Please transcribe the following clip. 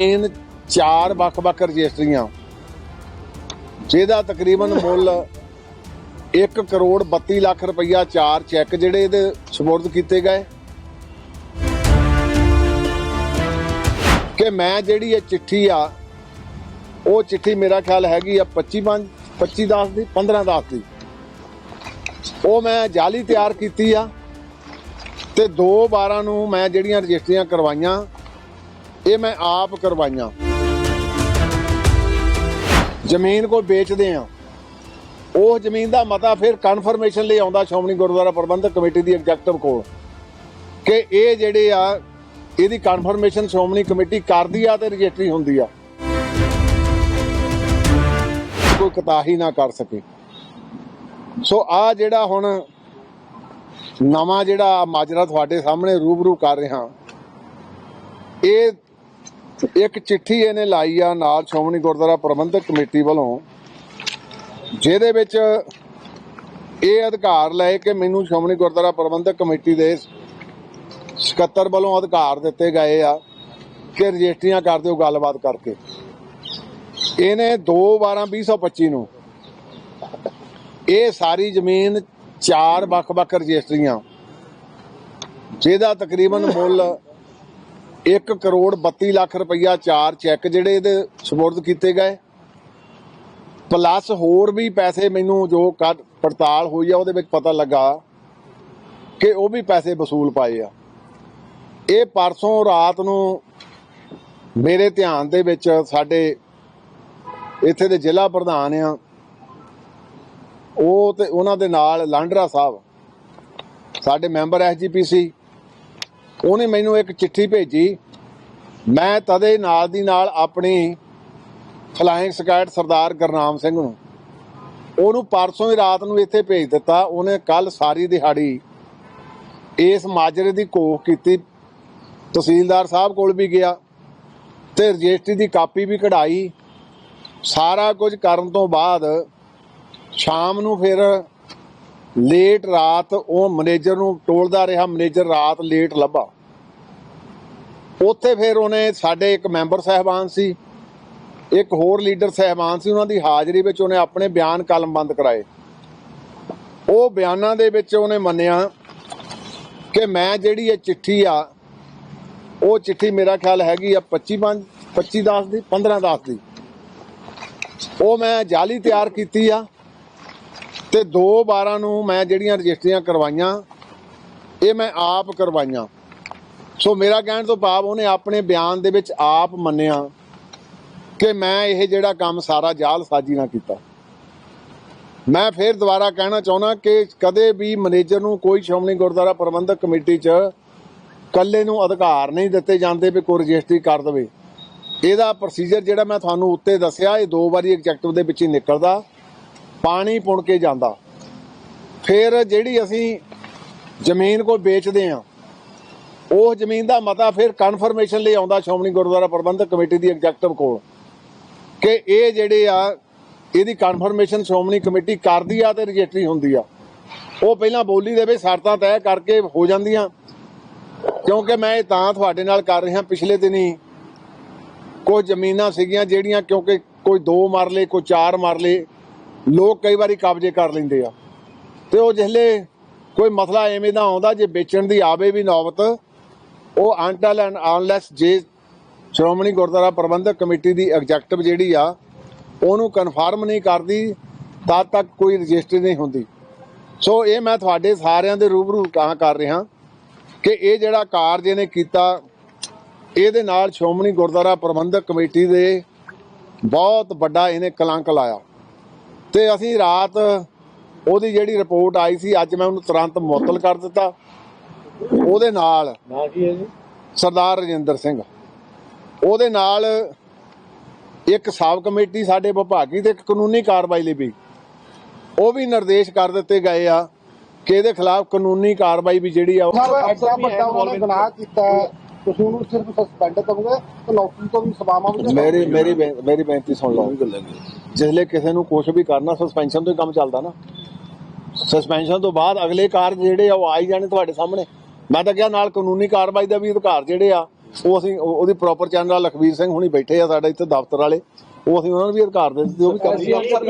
ਇਨ ਚਾਰ ਵੱਖ-ਵੱਖ ਰਜਿਸਟਰੀਆਂ। ਜਿਹਦਾ ਤਕਰੀਬਨ ਮੁੱਲ 1 ਕਰੋੜ 32 ਲੱਖ ਰੁਪਈਆ ਚਾਰ ਚੈੱਕ ਜਿਹੜੇ ਇਹਦੇ ਸਪੁਰਦ ਕੀਤੇ ਗਏ। ਕਿ ਮੈਂ ਜਿਹੜੀ ਇਹ ਚਿੱਠੀ ਆ, ਉਹ ਚਿੱਠੀ ਮੇਰਾ ਖਿਆਲ ਹੈਗੀ ਆ 25 ਪੰਜ 25 10 ਦੀ 15 10 ਦੀ। ਉਹ ਮੈਂ ਜਾਲੀ ਤਿਆਰ ਕੀਤੀ ਆ ਤੇ 2 12 ਨੂੰ ਮੈਂ ਜਿਹੜੀਆਂ ਰਜਿਸਟਰੀਆਂ ਕਰਵਾਈਆਂ ਇਹ ਮੈਂ ਆਪ ਕਰਵਾਈਆਂ। ਜ਼ਮੀਨ ਕੋਈ ਵੇਚਦੇ ਆ। ਉਹ ਜ਼ਮੀਨ ਦਾ ਮਤਾ ਫਿਰ ਕਨਫਰਮੇਸ਼ਨ ਲਈ ਆਉਂਦਾ ਸ਼੍ਰੋਮਣੀ ਗੁਰਦੁਆਰਾ ਪ੍ਰਬੰਧਕ ਕਮੇਟੀ ਦੀ ਐਗਜ਼ੈਕਟਿਵ ਕੋਲ ਕਿ ਇਹ ਜਿਹੜੇ ਆ, ਇਹਦੀ ਕਨਫਰਮੇਸ਼ਨ ਸ਼੍ਰੋਮਣੀ ਕਮੇਟੀ ਕਰਦੀ ਆ ਤੇ ਰਜਿਸਟਰੀ ਹੁੰਦੀ ਆ। ਕੋਈ ਕਤਾਹੀ ਨਾ ਕਰ ਸਕੇ। ਸੋ ਆ ਜਿਹੜਾ ਹੁਣ ਨਵਾਂ ਜਿਹੜਾ ਮਾਜਰਾ ਤੁਹਾਡੇ ਸਾਹਮਣੇ ਰੂਬਰੂ ਕਰ ਰਿਹਾ, ਇਹ ਇੱਕ ਚਿੱਠੀ ਇਹਨੇ ਲਾਈ ਆ ਨਾਲ ਸ਼੍ਰੋਮਣੀ ਗੁਰਦੁਆਰਾ ਪ੍ਰਬੰਧਕ ਕਮੇਟੀ ਵੱਲੋਂ, ਜਿਹਦੇ ਵਿੱਚ ਇਹ ਅਧਿਕਾਰ ਲੈ ਕੇ ਮੈਨੂੰ ਸ਼੍ਰੋਮਣੀ ਗੁਰਦੁਆਰਾ ਪ੍ਰਬੰਧਕ ਕਮੇਟੀ ਦੇ ਸਕੱਤਰ ਵੱਲੋਂ ਅਧਿਕਾਰ ਦਿੱਤੇ ਗਏ ਆ ਕਿ ਰਜਿਸਟਰੀਆਂ ਕਰ ਦਿਓ ਗੱਲਬਾਤ ਕਰਕੇ। ਇਹਨੇ 2 12 2025 ਨੂੰ ਇਹ ਸਾਰੀ ਜ਼ਮੀਨ ਚਾਰ ਵੱਖ-ਵੱਖ ਰਜਿਸਟਰੀਆਂ, ਜਿਹਦਾ ਤਕਰੀਬਨ ਮੁੱਲ 1 ਕਰੋੜ 32 ਲੱਖ ਰੁਪਈਆ ਚਾਰ ਚੈੱਕ ਜਿਹੜੇ ਇਹਦੇ ਸਪੁਰਦ ਕੀਤੇ ਗਏ। ਪਲੱਸ ਹੋਰ ਵੀ ਪੈਸੇ ਮੈਨੂੰ ਜੋ ਕੱਢ- ਪੜਤਾਲ ਹੋਈ ਆ, ਉਹਦੇ ਵਿੱਚ ਪਤਾ ਲੱਗਾ ਕਿ ਉਹ ਵੀ ਪੈਸੇ ਵਸੂਲ ਪਾਏ ਆ। ਇਹ ਪਰਸੋਂ ਰਾਤ ਨੂੰ ਮੇਰੇ ਧਿਆਨ ਦੇ ਵਿੱਚ ਸਾਡੇ ਇੱਥੇ ਦੇ ਜ਼ਿਲ੍ਹਾ ਪ੍ਰਧਾਨ ਆ। ਉਹ ਤੇ ਉਹਨਾਂ ਦੇ ਨਾਲ ਲਾਂਡਰਾ ਸਾਹਿਬ, ਸਾਡੇ ਮੈਂਬਰ ਐਸਜੀਪੀਸੀ ਉਹਨੇ ਮੈਨੂੰ ਇੱਕ ਚਿੱਠੀ ਭੇਜੀ। ਮੈਂ ਤਦੇ ਨਾਲ ਦੀ ਨਾਲ ਆਪਣੀ ਫਲਾਇੰਗ ਸਕਾਟ ਸਰਦਾਰ ਗਰਨਾਮ ਸਿੰਘ ਨੂੰ ਉਹਨੂੰ ਪਰਸੋਂ ਹੀ ਰਾਤ ਨੂੰ ਇੱਥੇ ਭੇਜ ਦਿੱਤਾ। ਉਹਨੇ ਕੱਲ ਸਾਰੀ ਦਿਹਾੜੀ ਇਸ ਮਾਜਰੇ ਦੀ ਕੋਖ ਕੀਤੀ। ਤਹਿਸੀਲਦਾਰ ਸਾਹਿਬ ਕੋਲ ਵੀ ਗਿਆ ਤੇ ਰਜਿਸਟਰੀ ਦੀ ਕਾਪੀ ਵੀ ਕਢਾਈ। ਸਾਰਾ ਕੁਝ ਕਰਨ ਤੋਂ ਬਾਅਦ ਸ਼ਾਮ ਨੂੰ ਫਿਰ ਲੇਟ ਰਾਤ ਉਹ ਮੈਨੇਜਰ ਨੂੰ ਟੋਲਦਾ ਰਿਹਾ, ਮੈਨੇਜਰ ਰਾਤ ਲੇਟ ਲੱਭਾ। ਉੱਥੇ ਫਿਰ ਉਹਨੇ ਸਾਡੇ ਇੱਕ ਮੈਂਬਰ ਸਹਿਬਾਨ ਸੀ, ਇੱਕ ਹੋਰ ਲੀਡਰ ਸਹਿਬਾਨ ਸੀ, ਉਹਨਾਂ ਦੀ ਹਾਜ਼ਰੀ ਵਿੱਚ ਉਹਨੇ ਆਪਣੇ ਬਿਆਨ ਕਲਮਬੰਦ ਕਰਾਏ। ਉਹ ਬਿਆਨਾਂ ਦੇ ਵਿੱਚ ਉਹਨੇ ਮੰਨਿਆ ਕਿ ਮੈਂ ਜਿਹੜੀ ਇਹ ਚਿੱਠੀ ਆ, ਉਹ ਚਿੱਠੀ ਮੇਰਾ ਖਿਆਲ ਹੈਗੀ ਆ 25 ਪੰਜ 25 10 ਦੀ 15 10 ਦੀ। ਉਹ ਮੈਂ ਜਾਲੀ ਤਿਆਰ ਕੀਤੀ ਆ। ਤੇ 2 12 ਨੂੰ ਮੈਂ ਜਿਹੜੀਆਂ ਰਜਿਸਟਰੀਆਂ ਕਰਵਾਈਆਂ, ਇਹ ਮੈਂ ਆਪ ਕਰਵਾਈਆਂ। ਸੋ ਮੇਰਾ ਕਹਿਣ ਤੋਂ ਭਾਵ ਉਹਨੇ ਆਪਣੇ ਬਿਆਨ ਦੇ ਵਿੱਚ ਆਪ ਮੰਨਿਆ ਕਿ ਮੈਂ ਇਹ ਜਿਹੜਾ ਕੰਮ ਸਾਰਾ ਜਾਲ ਸਾਜੀ ਨਾਲ ਕੀਤਾ। ਮੈਂ ਫੇਰ ਦੁਬਾਰਾ ਕਹਿਣਾ ਚਾਹੁੰਦਾ ਕਿ ਕਦੇ ਵੀ ਮੈਨੇਜਰ ਨੂੰ ਕੋਈ ਸ਼੍ਰੋਮਣੀ ਗੁਰਦੁਆਰਾ ਪ੍ਰਬੰਧਕ ਕਮੇਟੀ 'ਚ ਕੱਲੇ ਨੂੰ ਅਧਿਕਾਰ ਨਹੀਂ ਦਿੱਤੇ ਜਾਂਦੇ ਵੀ ਕੋਈ ਰਜਿਸਟਰੀ ਕਰ ਦੇਵੇ। ਇਹਦਾ ਪ੍ਰੋਸੀਜਰ ਜਿਹੜਾ ਮੈਂ ਤੁਹਾਨੂੰ ਉੱਤੇ ਦੱਸਿਆ, ਇਹ ਦੋ ਵਾਰੀ ਐਗਜੈਕਟਿਵ ਦੇ ਵਿੱਚ ਹੀ ਨਿਕਲਦਾ। ਪਾਣੀ ਪੁਣ ਕੇ ਜਾਂਦਾ। ਫਿਰ ਜਿਹੜੀ ਅਸੀਂ ਜ਼ਮੀਨ ਕੋਈ ਵੇਚਦੇ ਆ ਉਹ ਜ਼ਮੀਨ ਦਾ ਮਤਾ ਫਿਰ ਕਨਫਰਮੇਸ਼ਨ ਲਈ ਆਉਂਦਾ ਸ਼੍ਰੋਮਣੀ ਗੁਰਦੁਆਰਾ ਪ੍ਰਬੰਧਕ ਕਮੇਟੀ ਦੀ ਐਗਜੈਕਟਿਵ ਕੋਲ ਕਿ ਇਹ ਜਿਹੜੇ ਆ, ਇਹਦੀ ਕਨਫਰਮੇਸ਼ਨ ਸ਼੍ਰੋਮਣੀ ਕਮੇਟੀ ਕਰਦੀ ਆ ਤੇ ਰਜਿਸਟਰੀ ਹੁੰਦੀ ਆ। ਉਹ ਪਹਿਲਾਂ ਬੋਲੀ ਦੇ ਵਿੱਚ ਸ਼ਰਤਾਂ ਤੈਅ ਕਰਕੇ ਹੋ ਜਾਂਦੀਆਂ, ਕਿਉਂਕਿ ਮੈਂ ਇਹ ਤਾਂ ਤੁਹਾਡੇ ਨਾਲ ਕਰ ਰਿਹਾ ਪਿਛਲੇ ਦਿਨੀ। ਕੁਝ ਜ਼ਮੀਨਾਂ ਸੀਗੀਆਂ ਜਿਹੜੀਆਂ ਕਿਉਂਕਿ ਕੋਈ ਦੋ ਮਰਲੇ, ਕੋਈ ਚਾਰ ਮਰਲੇ ਲੋਕ ਕਈ ਵਾਰੀ ਕਬਜ਼ੇ ਕਰ ਲੈਂਦੇ ਆ। ਤੇ ਉਹ ਜਿਹਲੇ ਕੋਈ ਮਸਲਾ ਐਵੇਂ ਦਾ ਆਉਂਦਾ ਜੇ ਵੇਚਣ ਦੀ ਆਵੇ ਵੀ ਨੌਬਤ, ਉਹ ਅੰਟਲ ਐਂਡ ਅਨਲੈਸ ਜੇ ਸ਼੍ਰੋਮਣੀ ਗੁਰਦੁਆਰਾ ਪ੍ਰਬੰਧਕ ਕਮੇਟੀ ਦੀ ਐਗਜੈਕਟਿਵ ਜਿਹੜੀ ਆ, ਉਹਨੂੰ ਕਨਫਰਮ ਨਹੀਂ ਕਰਦੀ, ਤਦ ਤੱਕ ਕੋਈ ਰਜਿਸਟਰੀ ਨਹੀਂ ਹੁੰਦੀ। ਸੋ ਇਹ ਮੈਂ ਤੁਹਾਡੇ ਸਾਰਿਆਂ ਦੇ ਰੂਬਰੂ ਕਹਾਂ ਕਰ ਰਿਹਾ ਕਿ ਇਹ ਜਿਹੜਾ ਕਾਰਜ ਇਹਨੇ ਕੀਤਾ, ਇਹਦੇ ਨਾਲ ਸ਼੍ਰੋਮਣੀ ਗੁਰਦੁਆਰਾ ਪ੍ਰਬੰਧਕ ਕਮੇਟੀ ਦੇ ਬਹੁਤ ਵੱਡਾ ਇਹਨੇ ਕਲੰਕ ਲਾਇਆ। ਤੇ ਅਸੀਂ ਰਾਤ ਉਹਦੀ ਜਿਹੜੀ ਰਿਪੋਰਟ ਆਈ ਸੀ ਅੱਜ ਮੈਂ ਉਹਨੂੰ ਤੁਰੰਤ ਮੁਅੱਤਲ ਕਰ ਦਿੱਤਾ। ਉਹਦੇ ਨਾਲ ਨਾ ਕੀ ਹੈ ਜੀ? ਸਰਦਾਰ ਰਜਿੰਦਰ ਸਿੰਘ। ਉਹਦੇ ਨਾਲ ਇੱਕ ਸਾਬ ਕਮੇਟੀ ਸਾਡੇ ਵਿਭਾਗੀ ਤੇ ਇੱਕ ਕਾਨੂੰਨੀ ਕਾਰਵਾਈ ਲਈ ਵੀ। ਉਹ ਵੀ ਨਿਰਦੇਸ਼ ਕਰ ਦਿੱਤੇ ਗਏ ਆ ਕਿ ਇਹਦੇ ਖਿਲਾਫ ਕਾਨੂੰਨੀ ਕਾਰਵਾਈ ਵੀ ਜਿਹੜੀ ਆ ਉਹ ਸਾਹਿਬ ਐਡਾ ਵੱਡਾ ਉਹਨਾਂ ਨੇ ਗੁਨਾਹ ਕੀਤਾ ਹੈ, ਤੁਸੀਂ ਉਹਨੂੰ ਸਿਰਫ ਸਸਪੈਂਡ ਕਰੋਗੇ ਤੇ ਨੌਕਰੀ ਤੋਂ ਵੀ ਸਵਾਵਾਂ ਵੀ ਮੇਰੀ ਮੇਰੀ ਮੇਰੀ ਬੇਨਤੀ ਸੁਣ ਲਓ। ਜਿਸਲੇ ਕਿਸੇ ਨੂੰ ਕੁਝ ਵੀ ਕਰਨਾ ਸਸਪੈਂਸ਼ਨ ਤੋਂ ਹੀ ਕੰਮ ਚੱਲਦਾ ਨਾ। ਸਸਪੈਂਸ਼ਨ ਤੋਂ ਬਾਅਦ ਅਗਲੇ ਕਾਰਜ ਜਿਹੜੇ ਆ, ਉਹ ਆ ਹੀ ਜਾਣੇ ਤੁਹਾਡੇ ਸਾਹਮਣੇ। ਮੈਂ ਤਾਂ ਕਿਹਾ ਨਾਲ ਕਾਨੂੰਨੀ ਕਾਰਵਾਈ ਦਾ ਵੀ ਅਧਿਕਾਰ ਜਿਹੜੇ ਆ, ਉਹ ਅਸੀਂ ਉਹਦੀ ਪ੍ਰੋਪਰ ਚੈਨਲ ਲਖਵੀਰ ਸਿੰਘ ਹੁਣੀ ਬੈਠੇ ਆ ਸਾਡੇ ਇੱਥੇ ਦਫ਼ਤਰ ਵਾਲੇ। ਉਹ ਅਸੀਂ ਉਹਨਾਂ ਨੂੰ ਵੀ ਅਧਿਕਾਰ ਦੇ ਦਿੱਤੇ, ਉਹ ਵੀ ਕਰ